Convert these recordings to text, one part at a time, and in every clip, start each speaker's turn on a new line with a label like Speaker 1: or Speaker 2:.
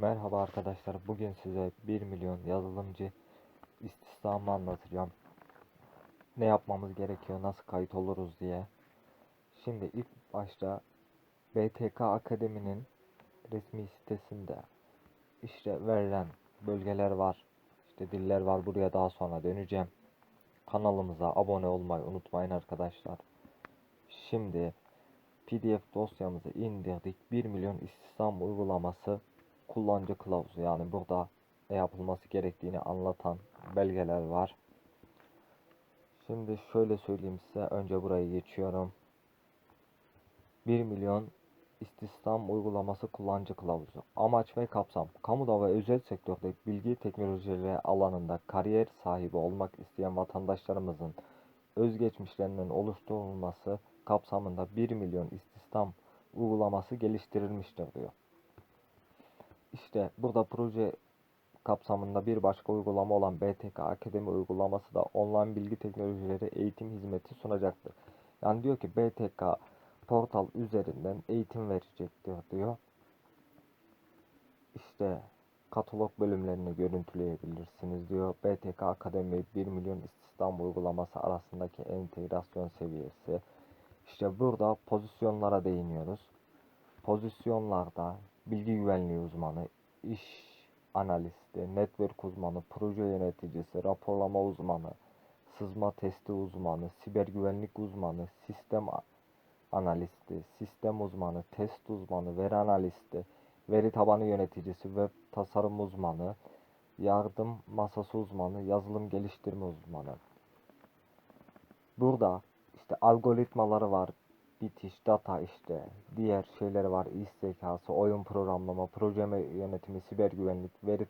Speaker 1: Merhaba arkadaşlar. Bugün size 1 milyon yazılımcı istihdamı anlatacağım. Ne yapmamız gerekiyor, nasıl kayıt oluruz diye. Şimdi ilk başta BTK Akademi'nin resmi sitesinde işte verilen bölgeler var. İşte diller var. Buraya daha sonra döneceğim. Kanalımıza abone olmayı unutmayın arkadaşlar. Şimdi PDF dosyamızı indirdik. 1 milyon istihdam uygulaması kullanıcı kılavuzu yani burada ne yapılması gerektiğini anlatan belgeler var. Şimdi şöyle söyleyeyim size. Önce burayı geçiyorum. 1 milyon istihdam uygulaması kullanıcı kılavuzu. Amaç ve kapsam. Kamuda ve özel sektörde bilgi teknolojileri alanında kariyer sahibi olmak isteyen vatandaşlarımızın özgeçmişlerinin oluşturulması kapsamında 1 milyon istihdam uygulaması geliştirilmiştir diyor. İşte burada proje kapsamında bir başka uygulama olan BTK Akademi uygulaması da online bilgi teknolojileri eğitim hizmeti sunacaktır. Yani diyor ki BTK portal üzerinden eğitim verecektir diyor. İşte katalog bölümlerini görüntüleyebilirsiniz diyor. BTK Akademi 1 milyon istihdam uygulaması arasındaki entegrasyon seviyesi. İşte burada pozisyonlara değiniyoruz. Pozisyonlarda bilgi güvenliği uzmanı, iş analisti, network uzmanı, proje yöneticisi, raporlama uzmanı, sızma testi uzmanı, siber güvenlik uzmanı, sistem analisti, sistem uzmanı, test uzmanı, veri analisti, veri tabanı yöneticisi, web tasarım uzmanı, yardım masası uzmanı, yazılım geliştirme uzmanı. Burada işte algoritmaları var, bitiş, data işte, diğer şeyleri var, iş zekası, oyun programlama, proje yönetimi, siber güvenlik, veri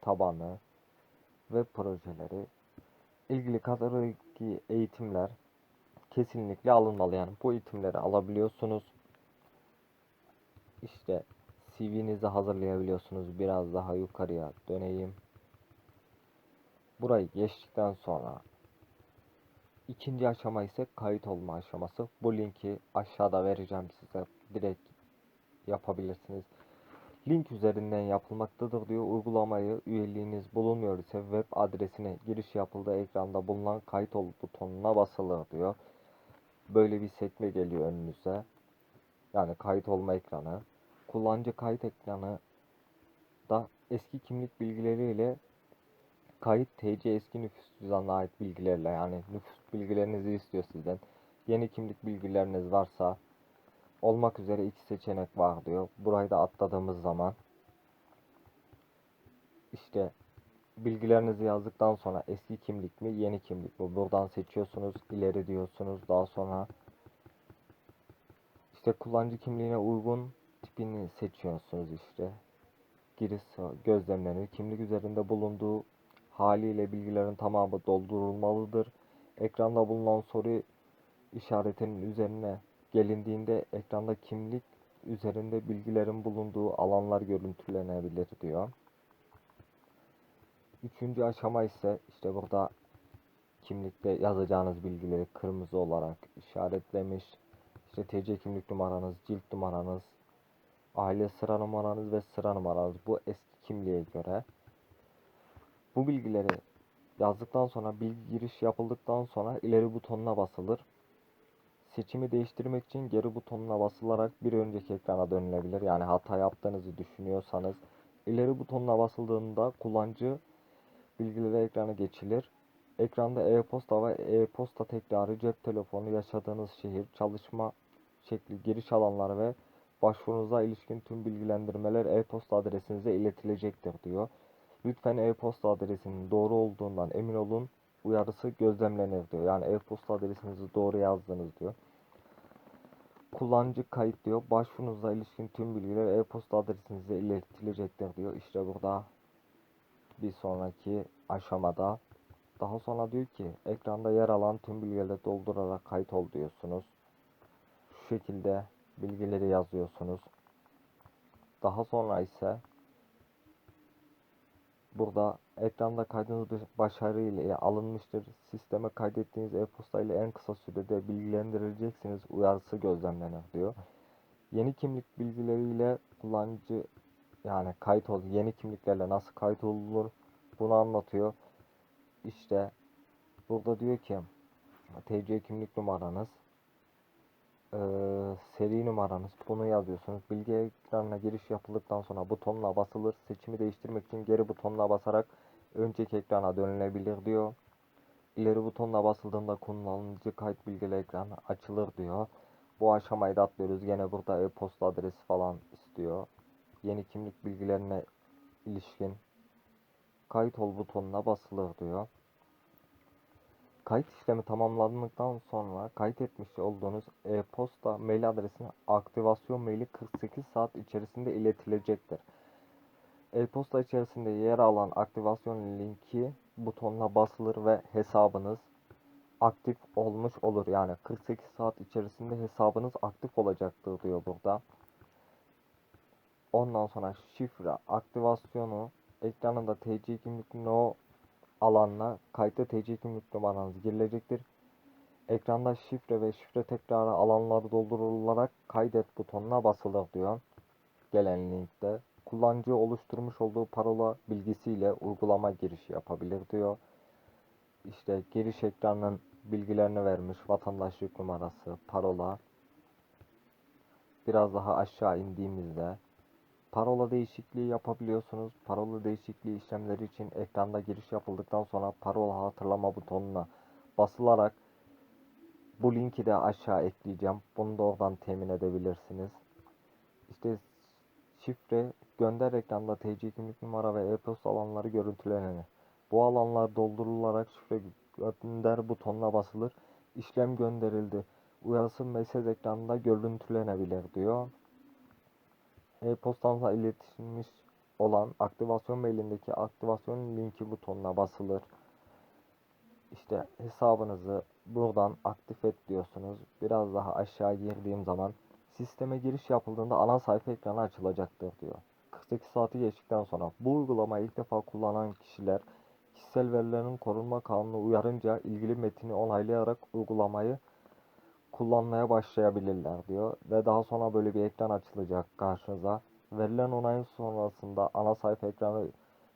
Speaker 1: tabanı, web projeleri, ilgili kategori eğitimler kesinlikle alınmalı. Yani bu eğitimleri alabiliyorsunuz. İşte CV'nizi hazırlayabiliyorsunuz. Biraz daha yukarıya döneyim. Burayı geçtikten sonra ikinci aşama ise kayıt olma aşaması. Bu linki aşağıda vereceğim size. Direkt yapabilirsiniz. Link üzerinden yapılmaktadır diyor. Uygulamayı üyeliğiniz bulunmuyor ise web adresine giriş yapıldığı ekranda bulunan kayıt ol butonuna basılır diyor. Böyle bir sekme geliyor önünüze. Yani kayıt olma ekranı. Kullanıcı kayıt ekranı da eski kimlik bilgileriyle kayıt TC eski nüfus cüzdanına ait bilgilerle yani nüfus bilgilerinizi istiyor sizden. Yeni kimlik bilgileriniz varsa olmak üzere iki seçenek var diyor. Burayı da atladığımız zaman işte bilgilerinizi yazdıktan sonra eski kimlik mi yeni kimlik mi buradan seçiyorsunuz ileri diyorsunuz daha sonra işte kullanıcı kimliğine uygun tipini seçiyorsunuz işte giriş gözlemlenir kimlik üzerinde bulunduğu haliyle bilgilerin tamamı doldurulmalıdır ekranda bulunan soru işaretinin üzerine gelindiğinde ekranda kimlik üzerinde bilgilerin bulunduğu alanlar görüntülenebilir diyor. Üçüncü aşama ise işte burada kimlikte yazacağınız bilgileri kırmızı olarak işaretlemiş. İşte TC kimlik numaranız, cilt numaranız, aile sıra numaranız ve sıra numaranız bu eski kimliğe göre. Bu bilgileri yazdıktan sonra bilgi giriş yapıldıktan sonra ileri butonuna basılır. Seçimi değiştirmek için geri butonuna basılarak bir önceki ekrana dönülebilir. Yani hata yaptığınızı düşünüyorsanız ileri butonuna basıldığında kullanıcı bilgileri ekrana geçilir. Ekranda e-posta ve e-posta tekrarı, cep telefonu, yaşadığınız şehir, çalışma şekli, giriş alanları ve başvurunuza ilişkin tüm bilgilendirmeler e-posta adresinize iletilecektir diyor. Lütfen e-posta adresinin doğru olduğundan emin olun uyarısı gözlemlenir diyor. Yani e-posta adresinizi doğru yazdınız diyor. Kullanıcı kayıt diyor. Başvurunuza ilişkin tüm bilgiler e-posta adresinize iletilecektir diyor. İşte burada bir sonraki aşamada daha sonra diyor ki ekranda yer alan tüm bilgileri doldurarak kayıt ol diyorsunuz. Şu şekilde bilgileri yazıyorsunuz. Daha sonra ise Burada ekranda kaydınız başarıyla alınmıştır. Sisteme kaydettiğiniz e-posta ile en kısa sürede bilgilendirileceksiniz uyarısı gözlemlenir diyor. Yeni kimlik bilgileriyle kullanıcı yani kayıt ol yeni kimliklerle nasıl kayıt olunur bunu anlatıyor. İşte burada diyor ki TC kimlik numaranız eee, seri numaranız bunu yazıyorsunuz. Bilgi ekranına giriş yapıldıktan sonra butonla basılır. Seçimi değiştirmek için geri butonla basarak önceki ekrana dönülebilir diyor. İleri butonla basıldığında kullanıcı kayıt bilgileri ekranı açılır diyor. Bu aşamayı da atlıyoruz. Gene burada e-posta adresi falan istiyor. Yeni kimlik bilgilerine ilişkin kayıt ol butonuna basılır diyor. Kayıt işlemi tamamlandıktan sonra kayıt etmiş olduğunuz e-posta mail adresine aktivasyon maili 48 saat içerisinde iletilecektir. E-posta içerisinde yer alan aktivasyon linki butonuna basılır ve hesabınız aktif olmuş olur. Yani 48 saat içerisinde hesabınız aktif olacaktır diyor burada. Ondan sonra şifre aktivasyonu ekranında TC kimlik no alanına kayıtlı TC kimlik numaranız girilecektir. Ekranda şifre ve şifre tekrarı alanları doldurularak kaydet butonuna basılır diyor. Gelen linkte kullanıcı oluşturmuş olduğu parola bilgisiyle uygulama girişi yapabilir diyor. İşte giriş ekranının bilgilerini vermiş vatandaşlık numarası, parola. Biraz daha aşağı indiğimizde parola değişikliği yapabiliyorsunuz. Parola değişikliği işlemleri için ekranda giriş yapıldıktan sonra parola hatırlama butonuna basılarak bu linki de aşağı ekleyeceğim. Bunu da oradan temin edebilirsiniz. İşte şifre gönder ekranda TC kimlik numara ve e-posta alanları görüntüleneni. Bu alanlar doldurularak şifre gönder butonuna basılır. İşlem gönderildi. Uyarısı mesaj ekranında görüntülenebilir diyor. E-postanıza iletilmiş olan aktivasyon mailindeki aktivasyon linki butonuna basılır. İşte hesabınızı buradan aktif et diyorsunuz. Biraz daha aşağı girdiğim zaman sisteme giriş yapıldığında ana sayfa ekranı açılacaktır diyor. 48 saati geçtikten sonra bu uygulamayı ilk defa kullanan kişiler kişisel verilerin korunma kanunu uyarınca ilgili metini onaylayarak uygulamayı kullanmaya başlayabilirler diyor. Ve daha sonra böyle bir ekran açılacak karşınıza. Verilen onayın sonrasında ana sayfa ekranı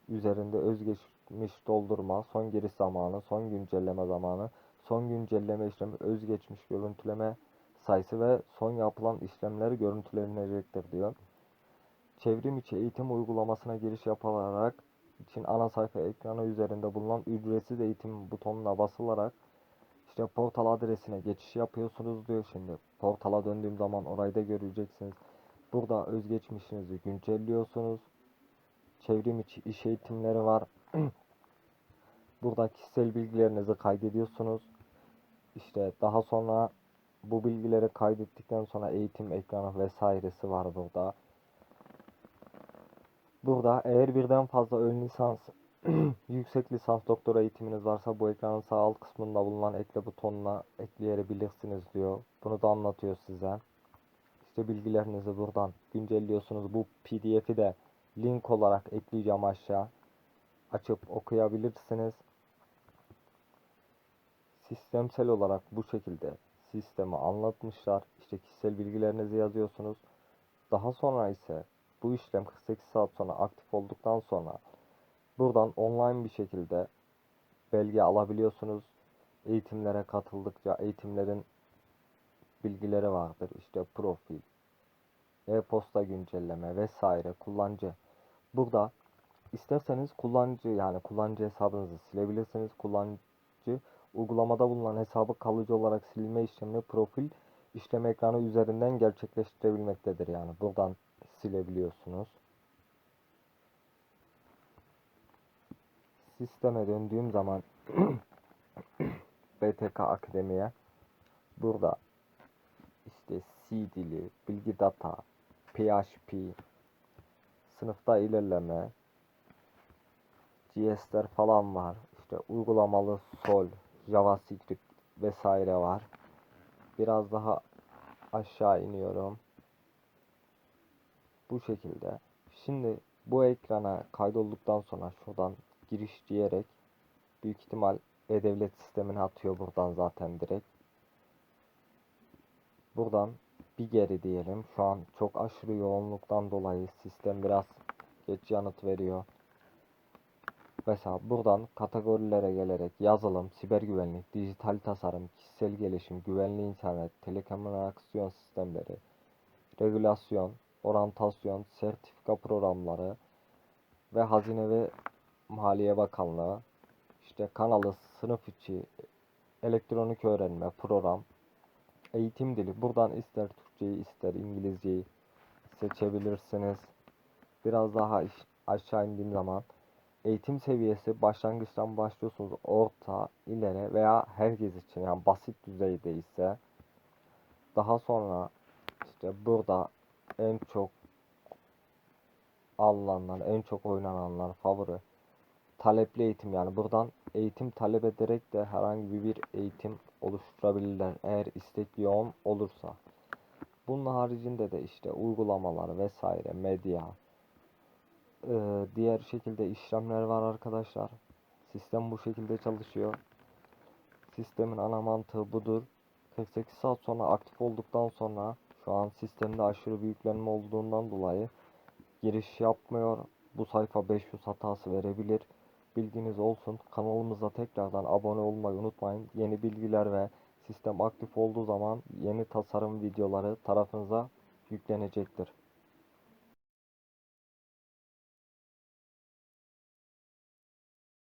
Speaker 1: üzerinde özgeçmiş doldurma, son giriş zamanı, son güncelleme zamanı, son güncelleme işlemi, özgeçmiş görüntüleme sayısı ve son yapılan işlemler görüntülenecektir diyor. Çevrim içi eğitim uygulamasına giriş yapılarak için ana sayfa ekranı üzerinde bulunan ücretsiz eğitim butonuna basılarak işte portal adresine geçiş yapıyorsunuz diyor. Şimdi portala döndüğüm zaman orayı da göreceksiniz. Burada özgeçmişinizi güncelliyorsunuz. Çevrim içi iş eğitimleri var. Burada kişisel bilgilerinizi kaydediyorsunuz. İşte daha sonra bu bilgileri kaydettikten sonra eğitim ekranı vesairesi var burada. Burada eğer birden fazla ön lisans, yüksek lisans doktora eğitiminiz varsa bu ekranın sağ alt kısmında bulunan ekle butonuna ekleyebilirsiniz diyor. Bunu da anlatıyor size. İşte bilgilerinizi buradan güncelliyorsunuz. Bu pdf'i de link olarak ekleyeceğim aşağı. Açıp okuyabilirsiniz. Sistemsel olarak bu şekilde sistemi anlatmışlar. İşte kişisel bilgilerinizi yazıyorsunuz. Daha sonra ise bu işlem 48 saat sonra aktif olduktan sonra buradan online bir şekilde belge alabiliyorsunuz. Eğitimlere katıldıkça eğitimlerin bilgileri vardır. İşte profil, e-posta güncelleme vesaire kullanıcı. Burada isterseniz kullanıcı yani kullanıcı hesabınızı silebilirsiniz. Kullanıcı uygulamada bulunan hesabı kalıcı olarak silme işlemini profil işlem ekranı üzerinden gerçekleştirebilmektedir. Yani buradan silebiliyorsunuz. Sisteme döndüğüm zaman BTK Akademi'ye burada işte C dili, bilgi data, PHP, sınıfta ilerleme, GS'ler falan var. İşte uygulamalı Sol, JavaScript vesaire var. Biraz daha aşağı iniyorum. Bu şekilde. Şimdi bu ekrana kaydolduktan sonra şuradan giriş diyerek büyük ihtimal e-devlet sistemine atıyor buradan zaten direkt. Buradan bir geri diyelim. Şu an çok aşırı yoğunluktan dolayı sistem biraz geç yanıt veriyor. Mesela buradan kategorilere gelerek yazılım, siber güvenlik, dijital tasarım, kişisel gelişim, güvenli internet, telekomünikasyon sistemleri, regülasyon, oryantasyon, sertifika programları ve Hazine ve Maliye Bakanlığı, işte kanalı, sınıf içi, elektronik öğrenme, program, eğitim dili. Buradan ister Türkçeyi ister İngilizceyi seçebilirsiniz. Biraz daha aşağı indiğim zaman eğitim seviyesi başlangıçtan başlıyorsunuz orta, ileri veya herkes için yani basit düzeyde ise daha sonra işte burada en çok alınanlar, en çok oynananlar favori talepli eğitim yani buradan eğitim talep ederek de herhangi bir eğitim oluşturabilirler eğer istek yoğun olursa. Bunun haricinde de işte uygulamalar vesaire medya eee, diğer şekilde işlemler var arkadaşlar. Sistem bu şekilde çalışıyor. Sistemin ana mantığı budur. 48 saat sonra aktif olduktan sonra şu an sistemde aşırı büyüklenme olduğundan dolayı giriş yapmıyor. Bu sayfa 500 hatası verebilir. Bilginiz olsun. Kanalımıza tekrardan abone olmayı unutmayın. Yeni bilgiler ve sistem aktif olduğu zaman yeni tasarım videoları tarafınıza yüklenecektir.